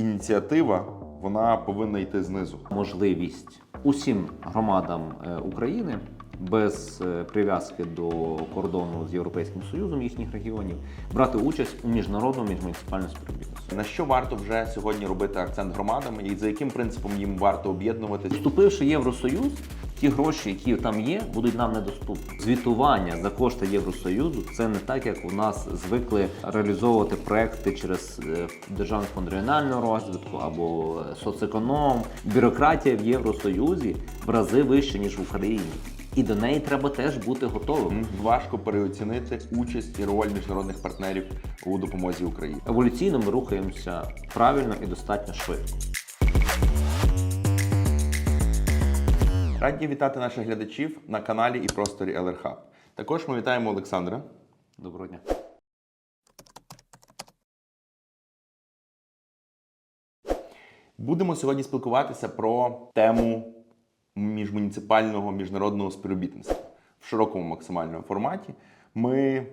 ініціатива вона повинна йти знизу. можливість усім громадам е, України без е, прив'язки до кордону з Європейським Союзом їхніх регіонів брати участь у міжнародному міжмуніципальному співробітництві. На що варто вже сьогодні робити акцент громадам, і за яким принципом їм варто об'єднуватися? Вступивши в Євросоюз, ті гроші, які там є, будуть нам недоступні. Звітування за кошти Євросоюзу це не так, як у нас звикли реалізовувати проекти через е, Державний фонд регіонального розвитку або е, соцеконом. Бюрократія в Євросоюзі в рази вища ніж в Україні. І до неї треба теж бути готовим. Важко переоцінити участь і роль міжнародних партнерів у допомозі Україні. Еволюційно ми рухаємося правильно і достатньо швидко. Раді вітати наших глядачів на каналі і просторі ЛРХ. Також ми вітаємо Олександра. Доброго дня. Будемо сьогодні спілкуватися про тему міжмуніципального міжнародного співробітництва в широкому максимальному форматі. Ми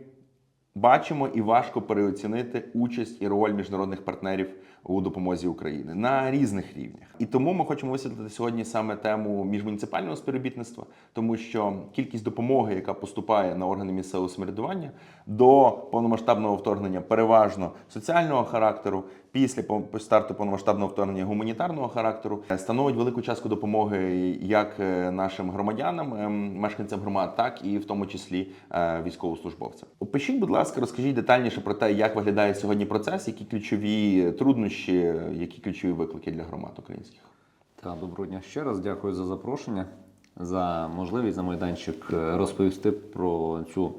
бачимо і важко переоцінити участь і роль міжнародних партнерів у допомозі України на різних рівнях. І тому ми хочемо висвітлити сьогодні саме тему міжмуніципального співробітництва, тому що кількість допомоги, яка поступає на органи місцевого самоврядування до повномасштабного вторгнення, переважно соціального характеру, після старту повномасштабного вторгнення гуманітарного характеру, становить велику частку допомоги як е, нашим громадянам, ем, мешканцям громад, так і в тому числі е, військовослужбовцям. Опишіть, будь ласка, розкажіть детальніше про те, як виглядає сьогодні процес, які ключові труднощі, е, які ключові виклики для громад українських. Та доброго дня ще раз. Дякую за запрошення, за можливість за майданчик е, розповісти про цю,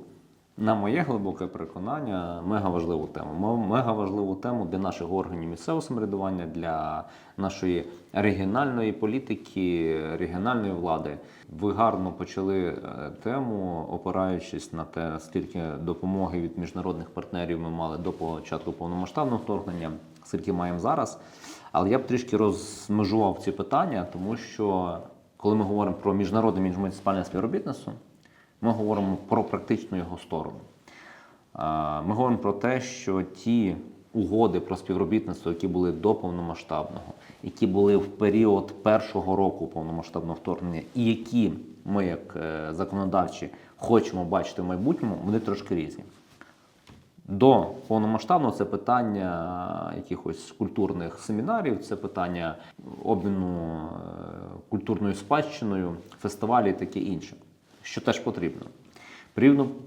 на моє глибоке переконання, мега важливу тему. Мега важливу тему для наших органів місцевого самоврядування, для нашої регіональної політики, регіональної влади. Ви гарно почали е, тему, опираючись на те, скільки допомоги від міжнародних партнерів ми мали до початку повномасштабного вторгнення, скільки маємо зараз. Але я б трішки розмежував ці питання, тому що коли ми говоримо про міжнародне міжмуніципальне співробітництво, ми говоримо про практичну його сторону. Ми говоримо про те, що ті угоди про співробітництво, які були до повномасштабного, які були в період першого року повномасштабного вторгнення, і які ми, як е, законодавчі, хочемо бачити в майбутньому, вони трошки різні. До повномасштабного це питання якихось культурних семінарів, це питання обміну е, культурною спадщиною, фестивалі і таке інше, що теж потрібно.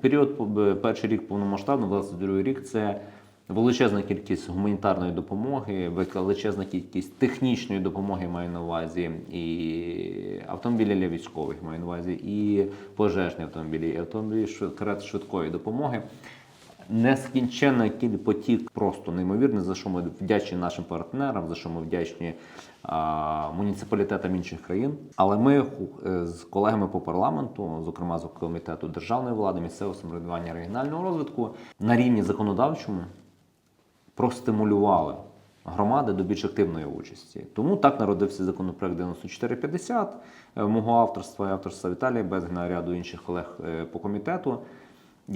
Період, е, перший рік повномасштабно, 22 рік, це величезна кількість гуманітарної допомоги, величезна кількість технічної допомоги маю на увазі, і автомобілі для військових маю на увазі, і пожежні автомобілі, і автомобілі швидкої допомоги. Нескінченний потік просто неймовірний, за що ми вдячні нашим партнерам, за що ми вдячні а, муніципалітетам інших країн. Але ми е, з колегами по парламенту, зокрема з комітету державної влади, місцевого самоврядування регіонального розвитку, на рівні законодавчому простимулювали громади до більш активної участі. Тому так народився законопроект 9450 е, мого авторства і авторства Віталія Безгна, ряду інших колег е, по комітету,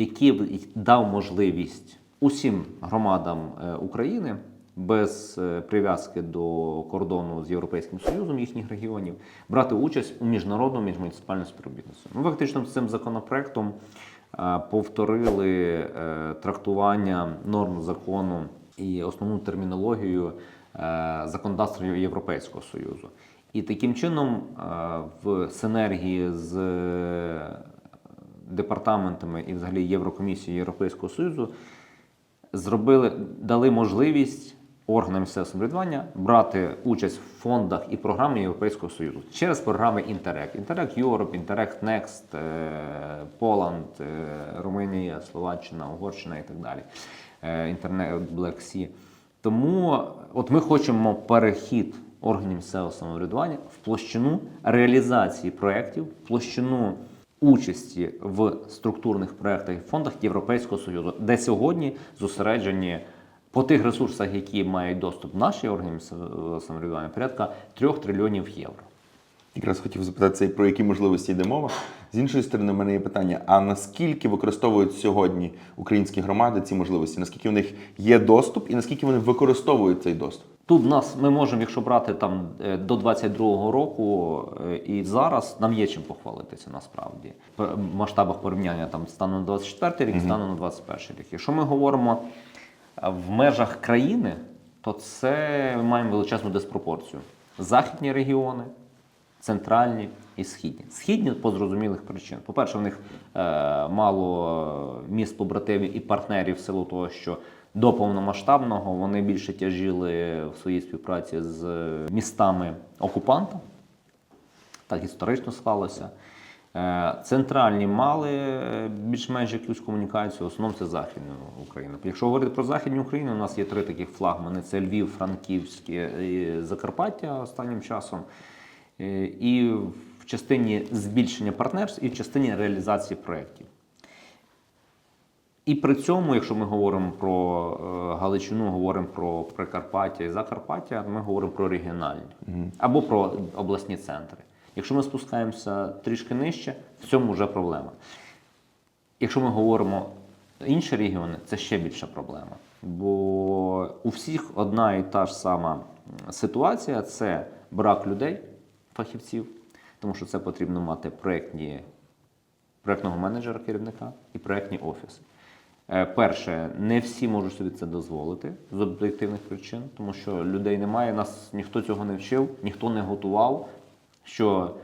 який дав можливість усім громадам е, України без е, прив'язки до кордону з Європейським Союзом їхніх регіонів брати участь у міжнародному міжмуніципальному співробітництві. Ми фактично з цим законопроектом е, повторили трактування норм закону і основну термінологію законодавства Європейського Союзу. І таким чином, в синергії з департаментами і взагалі Єврокомісією Європейського Союзу зробили, дали можливість органам місцевого самоврядування брати участь в фондах і програмах Європейського Союзу через програми Interreg. Interreg Europe, Interreg Next, е, Poland, е, Румунія, Словаччина, Угорщина і так далі. Е, Інтернет Black Sea. Тому от ми хочемо перехід органів місцевого самоврядування в площину реалізації проєктів, площину участі в структурних проєктах і фондах Європейського Союзу, де сьогодні зосереджені по тих ресурсах, які мають доступ наші органи самоврядування, порядка 3 трильйонів євро. Якраз хотів запитатися, про які можливості йде мова. З іншої сторони, в мене є питання: а наскільки використовують сьогодні українські громади ці можливості? Наскільки в них є доступ і наскільки вони використовують цей доступ? Тут в нас ми можемо, якщо брати там е, до 22-го року е, і зараз, нам є чим похвалитися насправді. В масштабах порівняння там станом на 24 рік, станом на 21 рік. Якщо ми говоримо е, в межах країни, то це ми маємо величезну диспропорцію. Західні регіони, центральні і східні. Східні по зрозумілих причин. По-перше, в них е, мало міст побратимів і партнерів в силу того, що до повномасштабного вони більше тяжіли в своїй співпраці з містами окупанта. Так історично склалося. Е, Центральні мали е, більш-менш якусь комунікацію, в основному це Західна Україна. Якщо говорити про Західну Україну, у нас є три таких флагмани: це Львів, Франківськ і Закарпаття останнім часом. Е, І в частині збільшення партнерств, і в частині реалізації проєктів. І при цьому, якщо ми говоримо про е, Галичину, говоримо про Прикарпаття і Закарпаття, ми говоримо про регіональні або про обласні центри. Якщо ми спускаємося трішки нижче, в цьому вже проблема. Якщо ми говоримо інші регіони, це ще більша проблема. Бо у всіх одна і та ж сама ситуація це брак людей, фахівців, тому що це потрібно мати проєктні проєктного менеджера керівника і проєктні офіси. Е, Перше, не всі можуть собі це дозволити з об'єктивних причин, тому що людей немає, нас ніхто цього не вчив, ніхто не готував, що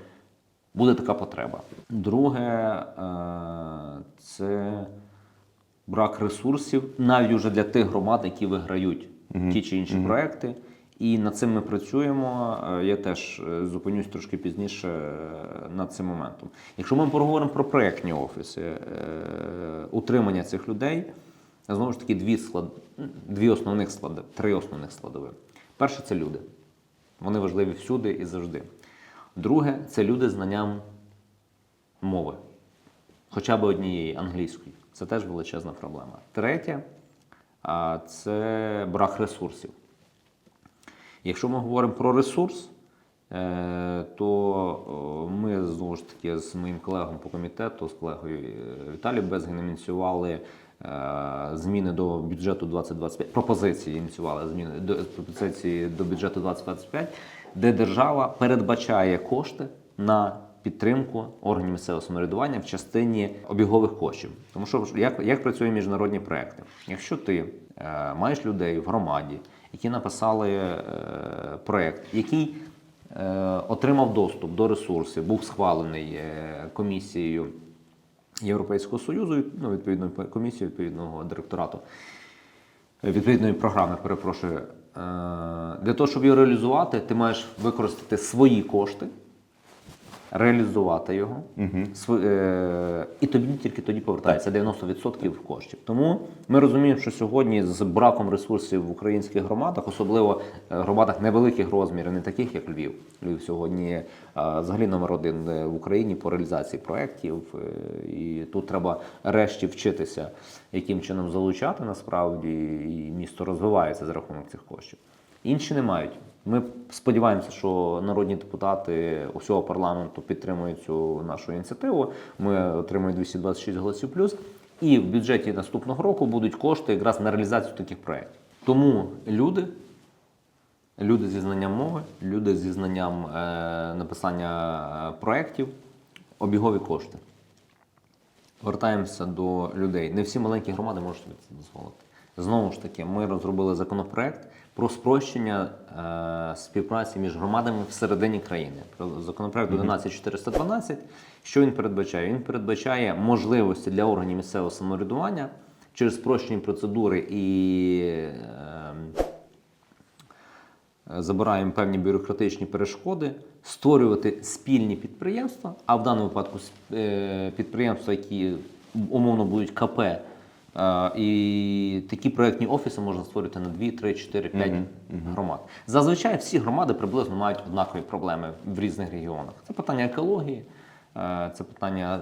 буде така потреба. Друге, е, це брак ресурсів, навіть уже для тих громад, які виграють ті чи інші проекти. І над цим ми працюємо. Е, Я теж е, зупинюсь трошки пізніше е, над цим моментом. Якщо ми поговоримо про проєктні офіси, утримання цих людей, знову ж таки, дві, склад... дві основних склади, три основних складові. Перше це люди. Вони важливі всюди і завжди. Друге це люди знанням мови, хоча б однієї англійської. Це теж величезна проблема. Третє це брак ресурсів. Якщо ми говоримо про ресурс, е, то ми знову ж таки з моїм колегом по комітету, з колегою е, Віталієм Безгіним ініціювали е, зміни до бюджету 2025, пропозиції ініціювали зміни до пропозиції до бюджету 2025, де держава передбачає кошти на підтримку органів місцевого самоврядування в частині обігових коштів. Тому що як, як працюють міжнародні проекти? Якщо ти е, маєш людей в громаді, які написали е, проект, який е, отримав доступ до ресурсів, був схвалений е, комісією Європейського Союзу, ну, відповідною комісією відповідного директорату відповідної програми, перепрошую. Для того, щоб його реалізувати, ти маєш використати свої кошти, реалізувати його, е, і тобі тільки тоді повертається 90% коштів. Тому ми розуміємо, що сьогодні з браком ресурсів в українських громадах, особливо е, громадах невеликих розмірів, не таких як Львів. Львів сьогодні е, взагалі номер один в Україні по реалізації проєктів. І тут треба решті вчитися, яким чином залучати насправді, і місто розвивається за рахунок цих коштів. Інші не мають. Ми сподіваємося, що народні депутати усього парламенту підтримують цю нашу ініціативу. Ми отримаємо 226 голосів плюс. І в бюджеті наступного року будуть кошти якраз на реалізацію таких проєктів. Тому люди, люди зі знанням мови, люди зі знанням е, написання е, проєктів, обігові кошти. Вертаємося до людей. Не всі маленькі громади можуть собі це дозволити. Знову ж таки, ми розробили законопроект про спрощення е, співпраці між громадами всередині країни. Про законопроект 11412. Що він передбачає? Він передбачає можливості для органів місцевого самоврядування через спрощені процедури і е, забираємо певні бюрократичні перешкоди, створювати спільні підприємства, а в даному випадку е, підприємства, які умовно будуть КП, і такі проєктні офіси можна створити на 2, 3, 4, 5 громад. Зазвичай всі громади приблизно мають однакові проблеми в різних регіонах. Це питання екології, е, це питання е,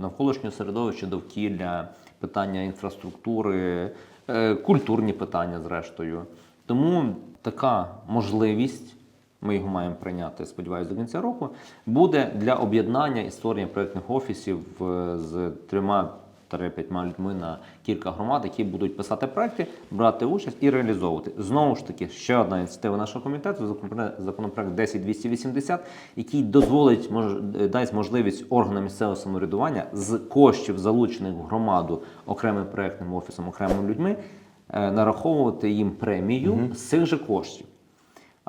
навколишнього середовища, довкілля, питання інфраструктури, е, культурні питання, зрештою. Тому така можливість, ми його маємо прийняти, сподіваюся, до кінця року, буде для об'єднання і створення проєктних офісів з трьома 3-5 людьми на кілька громад, які будуть писати проекти, брати участь і реалізовувати. Знову ж таки, ще одна ініціатива нашого комітету законопроект- законопроект 10280, який дозволить мож, дасть можливість органам місцевого самоврядування з коштів, залучених в громаду окремим проектним офісом, окремими людьми, е, нараховувати їм премію з цих же коштів.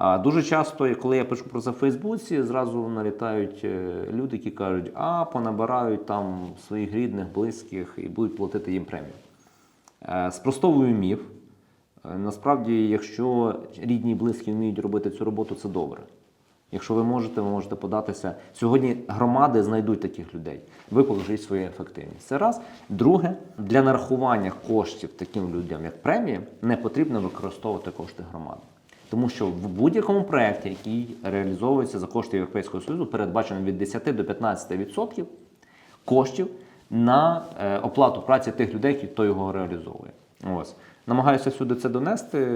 А дуже часто, коли я пишу про це в Фейсбуці, зразу налітають е, люди, які кажуть, а понабирають там своїх рідних, близьких і будуть платити їм премію. Е, Спростовую міф. Е, Насправді, якщо рідні і близькі вміють робити цю роботу, це добре. Якщо ви можете, ви можете податися. Сьогодні громади знайдуть таких людей. Ви покажіть свою ефективність. Це раз. Друге, для нарахування коштів таким людям, як премії, не потрібно використовувати кошти громади. Тому що в будь-якому проєкті, який реалізовується за кошти Європейського Союзу, передбачено від 10 до 15% коштів на е, оплату праці тих людей, хто його реалізовує. Ось. Намагаюся всюди це донести,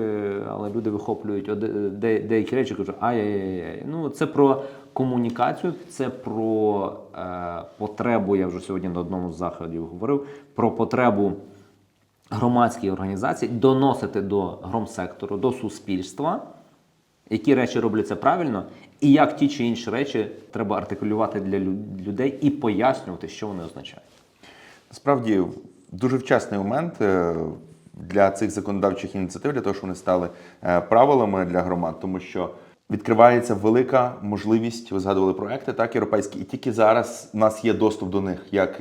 але люди вихоплюють оде- де- деякі речі, кажуть, ай-яй-яй. Ну, це про комунікацію, це про е, потребу. Я вже сьогодні на одному з заходів говорив про потребу громадській організації доносити до громсектору, до суспільства, які речі робляться правильно, і як ті чи інші речі треба артикулювати для людей і пояснювати, що вони означають. Насправді дуже вчасний момент е, для цих законодавчих ініціатив, для того, щоб вони стали е, правилами для громад, тому що відкривається велика можливість. Ви згадували проекти, так європейські, і тільки зараз у нас є доступ до них як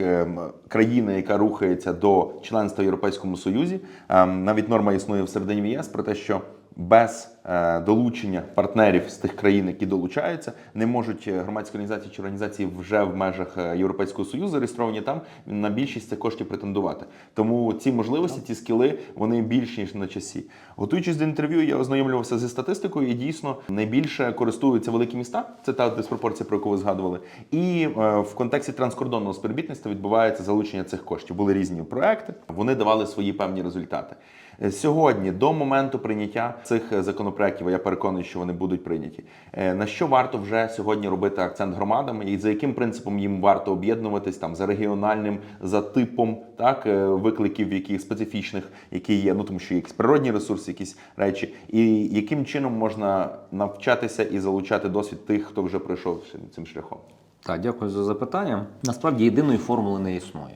країна, м, яка рухається до членства в Європейському Союзі. Е, Навіть норма існує всередині ЄС про те, що без е, долучення партнерів з тих країн, які долучаються, не можуть е, громадські організації чи організації вже в межах е, Європейського союзу зареєстровані там на більшість цих коштів претендувати. Тому ці можливості, ці скіли, вони більші ніж на часі. Готуючись до інтерв'ю, я ознайомлювався зі статистикою, і дійсно найбільше користуються великі міста. Це та диспропорція, про яку ви згадували. І в контексті транскордонного співробітництва відбувається залучення цих коштів. Були різні проекти, вони давали свої певні результати. Е, Сьогодні, до моменту прийняття цих е, законопроєктів, я переконаний, що вони будуть прийняті. е, На що варто вже сьогодні робити акцент громадами, і за яким принципом їм варто об'єднуватись там за регіональним, за типом так викликів, які специфічних, які є, ну тому що якісь природні ресурси, якісь речі, і яким чином можна навчатися і залучати досвід тих, хто вже пройшов цим шляхом. Так, дякую за запитання. Насправді єдиної формули не існує.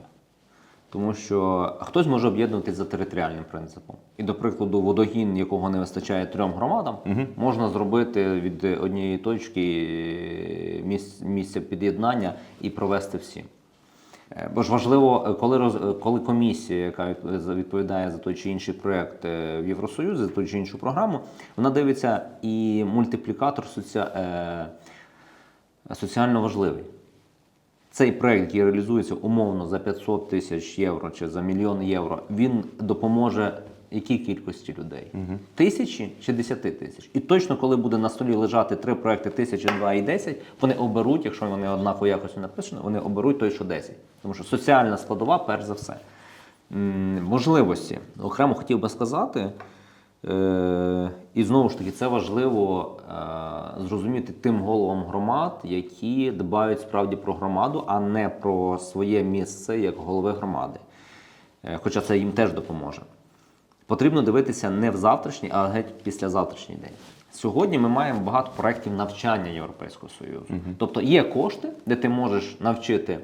Тому що хтось може об'єднуватись за територіальним принципом. І, до прикладу, водогін, якого не вистачає трьом громадам, можна зробити від однієї точки е, місць- місця під'єднання і провести всі. Е, Бо ж важливо, е, коли, роз, коли комісія, яка відповідає за той чи інший проєкт е, в Євросоюзі, за ту чи іншу програму, вона дивиться і мультиплікатор соці... соціально важливий. Цей проект, який реалізується умовно за 500 тисяч євро чи за мільйон євро, він допоможе якій кількості людей? Тисячі чи десяти тисяч? І точно, коли буде на столі лежати три проекти тисячі, два і десять, вони оберуть, якщо вони однаково якось написано, вони оберуть той, що 10. Тому що соціальна складова, перш за все. М, Можливості. Окремо хотів би сказати, Е, і знову ж таки, це важливо зрозуміти тим головам громад, які дбають справді про громаду, а не про своє місце як голови громади. Е, Хоча це їм теж допоможе. Потрібно дивитися не в завтрашній, а геть післязавтрашній день. Сьогодні ми маємо багато проєктів навчання Європейського Союзу. Тобто є кошти, де ти можеш навчити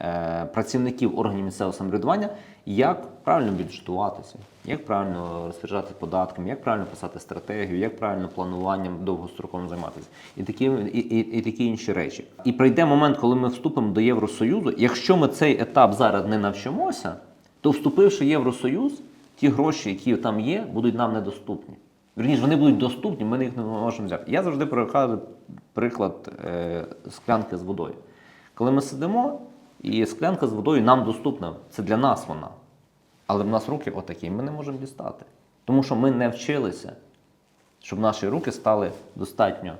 е, працівників органів місцевого самоврядування, як правильно бюджетуватися, як правильно розпоряджати податками, як правильно писати стратегію, як правильно плануванням довгостроковим займатися, і такі, і, і, і такі інші речі. І прийде момент, коли ми вступимо до Євросоюзу. Якщо ми цей етап зараз не навчимося, то вступивши в Євросоюз, ті гроші, які там є, будуть нам недоступні. Вірніше, вони будуть доступні, ми їх не можемо взяти. Я завжди переказую приклад е, склянки з водою. Коли ми сидимо, і склянка з водою нам доступна, це для нас вона. Але в нас руки отакі, ми не можемо дістати. Тому що ми не вчилися, щоб наші руки стали достатньо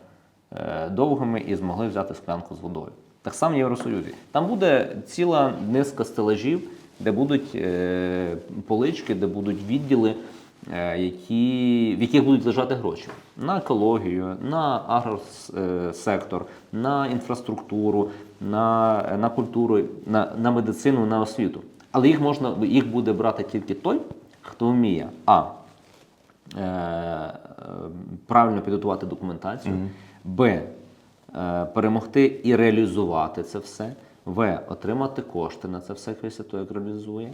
е, довгими і змогли взяти склянку з водою. Так само в Євросоюзі. Там буде ціла низка стелажів, де будуть е, полички, де будуть відділи, які, в яких будуть лежати гроші на екологію, на агросектор, на інфраструктуру, на, на культуру, на, на медицину, на освіту. Але їх можна їх буде брати тільки той, хто вміє а. Е, е, правильно підготувати документацію, б. Е, перемогти і реалізувати це все, в. Отримати кошти на це все того, як реалізує.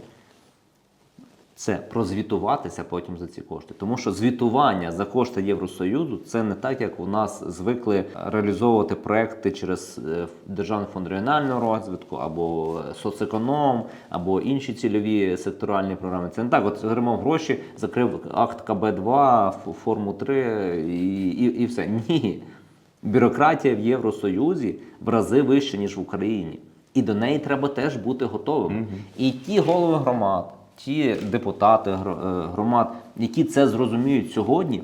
Це прозвітуватися потім за ці кошти. Тому що звітування за кошти Євросоюзу це не так, як у нас звикли реалізовувати проекти через е, Державний фонд регіонального розвитку, або соцеконом, або інші цільові секторальні програми. Це не так. От отримав гроші, закрив акт КБ2, форму 3 і, і, і все. Ні. Бюрократія в Євросоюзі в рази вища, ніж в Україні. І до неї треба теж бути готовим. І ті голови громад, ті депутати е, громад, які це зрозуміють сьогодні,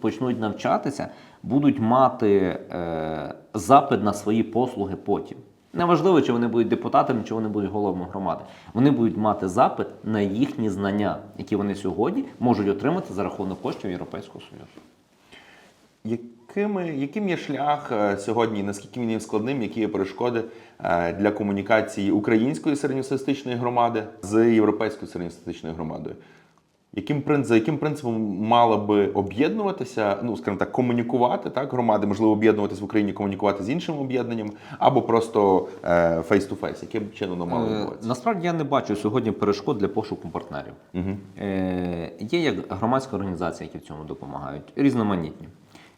почнуть, навчатися, будуть мати е, запит на свої послуги потім. Неважливо, чи вони будуть депутатами, чи вони будуть головами громади. Вони будуть мати запит на їхні знання, які вони сьогодні можуть отримати за рахунок коштів Європейського Союзу. Якими, яким є шлях е, сьогодні, наскільки він є складним, які є перешкоди е, для комунікації української середньостатистичної громади з європейською середньостатистичною громадою? Яким за яким принципом мала би об'єднуватися, ну скажімо так, комунікувати так, громади, можливо, об'єднуватися в Україні, комунікувати з іншими об'єднаннями, або просто е, face-to-face? Яким чином воно мало Е, відбуватися? Насправді я не бачу сьогодні перешкод для пошуку партнерів. Е, Є як громадські організації, які в цьому допомагають, різноманітні.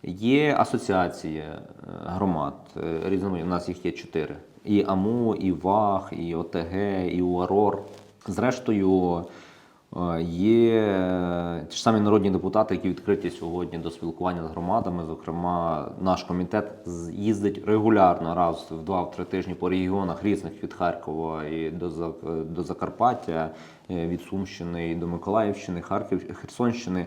Є асоціації е, громад, е, різноманітні. У нас їх є чотири: і АМУ, і ВАГ, і ОТГ, і УАРОР. Зрештою, е, є ті ж самі народні депутати, які відкриті сьогодні до спілкування з громадами. Зокрема, наш комітет їздить регулярно раз в два-три тижні по регіонах різних від Харкова і до, Закарпаття, від Сумщини і до Миколаївщини, Харків, Херсонщини.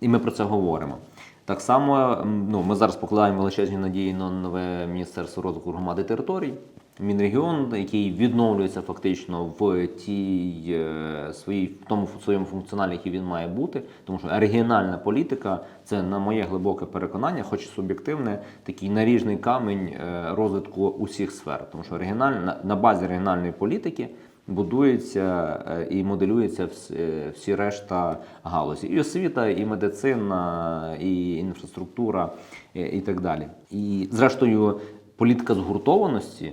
І ми про це говоримо. Так само ну, ми зараз покладаємо величезні надії на нове Міністерство розвитку громади територій. Мінрегіон, який відновлюється фактично в тій е, своїй в тому своєму функціоналі, який він має бути, тому що регіональна політика це на моє глибоке переконання, хоч і суб'єктивне, такий наріжний камінь е, розвитку усіх сфер. Тому що регіональна на, на базі регіональної політики будується е, і моделюється е, всі решта галузі. І освіта, і медицина, і інфраструктура, і, і так далі. І зрештою, політика згуртованості.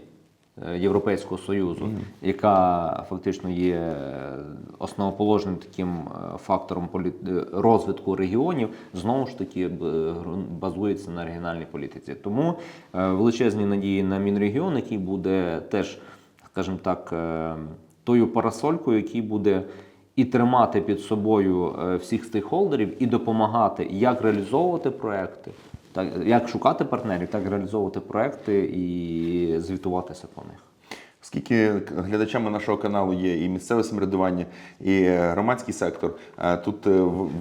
е, Європейського союзу, яка фактично є е, основоположним таким е, фактором е, розвитку регіонів, знову ж таки базується на регіональній політиці. Тому е, величезні надії на Мінрегіон, який буде теж скажімо так, е, тою парасолькою, який буде і тримати під собою е, всіх стейкхолдерів, і допомагати як реалізовувати проекти, так як шукати партнерів, так реалізовувати проекти і звітуватися по них. Оскільки глядачами нашого каналу є і місцеве самоврядування, і е, громадський сектор, тут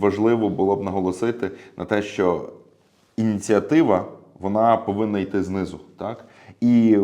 важливо було б наголосити на те, що ініціатива вона повинна йти знизу. Так? І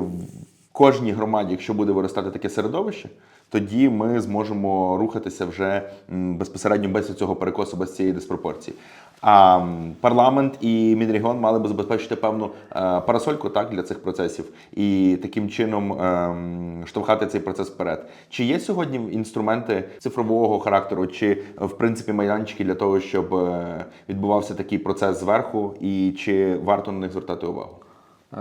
кожній громаді, якщо буде виростати таке середовище, тоді ми зможемо рухатися вже безпосередньо без цього перекосу, без цієї диспропорції. А парламент і Мінрегіон мали би забезпечити певну е, парасольку так для цих процесів і таким чином ем, штовхати цей процес вперед. Чи є сьогодні інструменти цифрового характеру, чи в принципі майданчики для того, щоб е, відбувався такий процес зверху, і чи варто на них звертати увагу?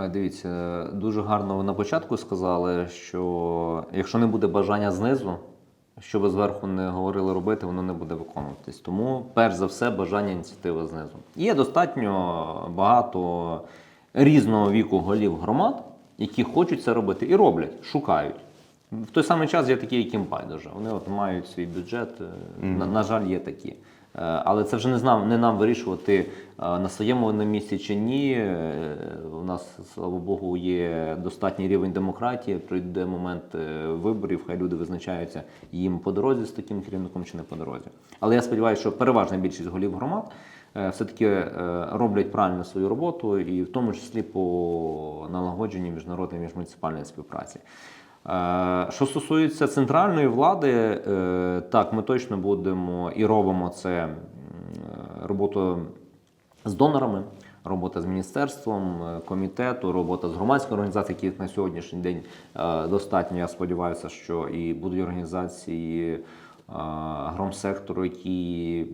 Дивіться, дуже гарно ви на початку сказали, що якщо не буде бажання знизу, що ви зверху не говорили робити, воно не буде виконуватись. Тому, перш за все, бажання ініціативи знизу. Є достатньо багато різного віку голів громад, які хочуть це робити і роблять, шукають. В той самий час є такі, яким байдуже. Вони от мають свій бюджет. е, На, на жаль, є такі. Е, Але це вже не знам, не нам вирішувати е, на своєму на місці чи ні. Е, У нас, слава Богу, є достатній рівень демократії. Прийде момент виборів, хай люди визначаються їм по дорозі з таким керівником чи не по дорозі. Але я сподіваюся, що переважна більшість голів громад все-таки роблять правильно свою роботу, і в тому числі по налагодженню міжнародної міжмуніципальної співпраці. Е, Що стосується центральної влади, е, так, ми точно будемо і робимо це е, роботу з донорами, робота з міністерством, комітету, робота з громадською організацією, яких на сьогоднішній день достатньо. Я сподіваюся, що і будуть організації громсектору, які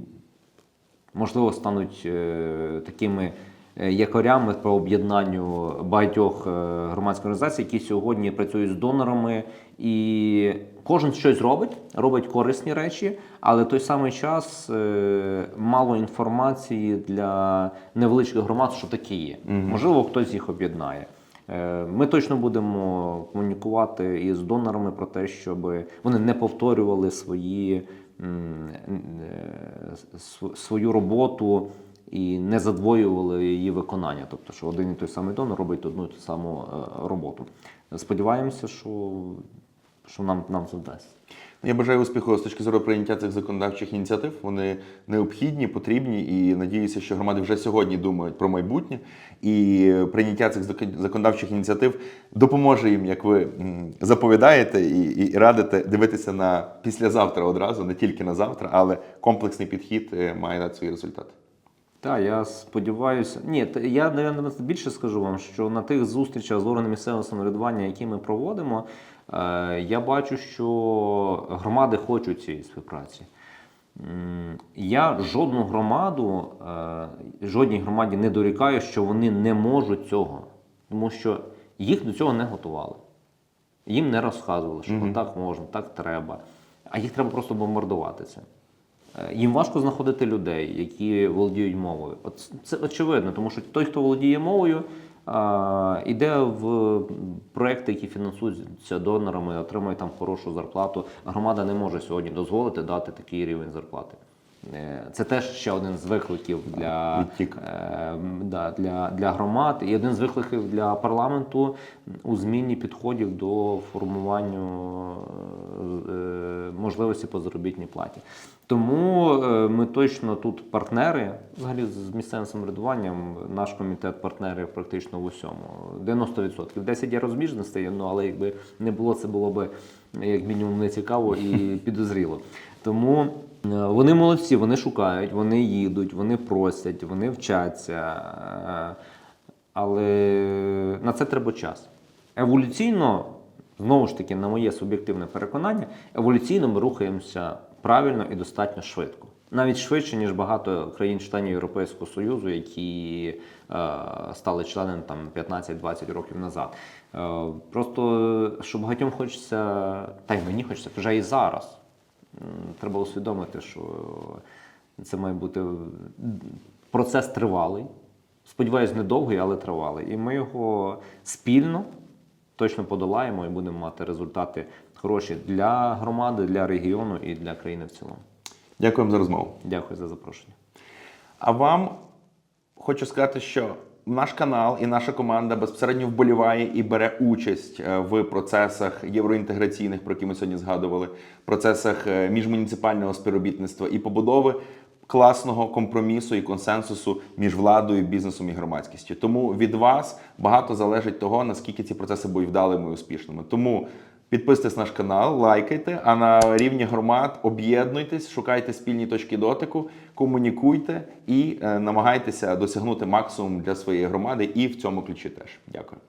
можливо стануть такими якорями по об'єднанню багатьох е, громадських організацій, які сьогодні працюють з донорами, і кожен щось робить, робить корисні речі, але в той самий час е, мало інформації для невеличких громад, що таке є. Можливо, хтось їх об'єднає. Е, Ми точно будемо комунікувати із донорами про те, щоб вони не повторювали свої, е, свою роботу і не задвоювали її виконання. Тобто, що один і той самий донор робить одну і ту саму е, роботу. Сподіваємося, що, що нам, нам це вдасться. Я бажаю успіху з точки зору прийняття цих законодавчих ініціатив. Вони необхідні, потрібні, і надіюся, що громади вже сьогодні думають про майбутнє. І прийняття цих закон- законодавчих ініціатив допоможе їм, як ви заповідаєте і, і радите дивитися на післязавтра одразу, не тільки на завтра, але комплексний підхід е, має дати свої результати. Так, я сподіваюся. Ні, я навіть більше скажу вам, що на тих зустрічах з органами місцевого самоврядування, які ми проводимо, е, я бачу, що громади хочуть цієї співпраці. Я жодну громаду, е, жодній громаді не дорікаю, що вони не можуть цього, тому що їх до цього не готували. Їм не розказували, що так можна, так треба. А їх треба просто бомбардувати це. Е, Їм важко знаходити людей, які володіють мовою. От це очевидно, тому що той, хто володіє мовою, а, іде в проекти, які фінансуються донорами, отримує там хорошу зарплату. Громада не може сьогодні дозволити дати такий рівень зарплати. Е, Це теж ще один з викликів для, е, да, для, для громад і один з викликів для парламенту у зміні підходів до формування е, можливості по заробітній платі. Тому е, ми точно тут партнери, взагалі з місцевим самоврядуванням, наш комітет партнери практично в усьому. 90%. 10 є розбіжностей, ну але якби не було, це було би як мінімум не цікаво і підозріло. Тому е, вони молодці, вони шукають, вони їдуть, вони просять, вони вчаться. е, Але на це треба час. Еволюційно, знову ж таки, на моє суб'єктивне переконання, еволюційно ми рухаємося правильно і достатньо швидко. Навіть швидше, ніж багато країн-членів Європейського Союзу, які е, стали членами там 15-20 років назад. Е, просто що багатьом хочеться, та й мені хочеться вже і зараз. Треба усвідомити, що це має бути процес тривалий. Сподіваюсь, недовгий, але тривалий. І ми його спільно точно подолаємо і будемо мати результати хороші для громади, для регіону і для країни в цілому. Дякуємо за розмову. Дякую за запрошення. А вам хочу сказати, що наш канал і наша команда безпосередньо вболіває і бере участь е, в процесах євроінтеграційних, про які ми сьогодні згадували, процесах е, міжмуніципального співробітництва і побудови класного компромісу і консенсусу між владою, бізнесом і громадськістю. Тому від вас багато залежить того, наскільки ці процеси будуть вдалими і успішними. Тому Підписуйтесь на наш канал, лайкайте, а на рівні громад об'єднуйтесь, шукайте спільні точки дотику, комунікуйте і е, намагайтеся досягнути максимум для своєї громади і в цьому ключі теж. Дякую.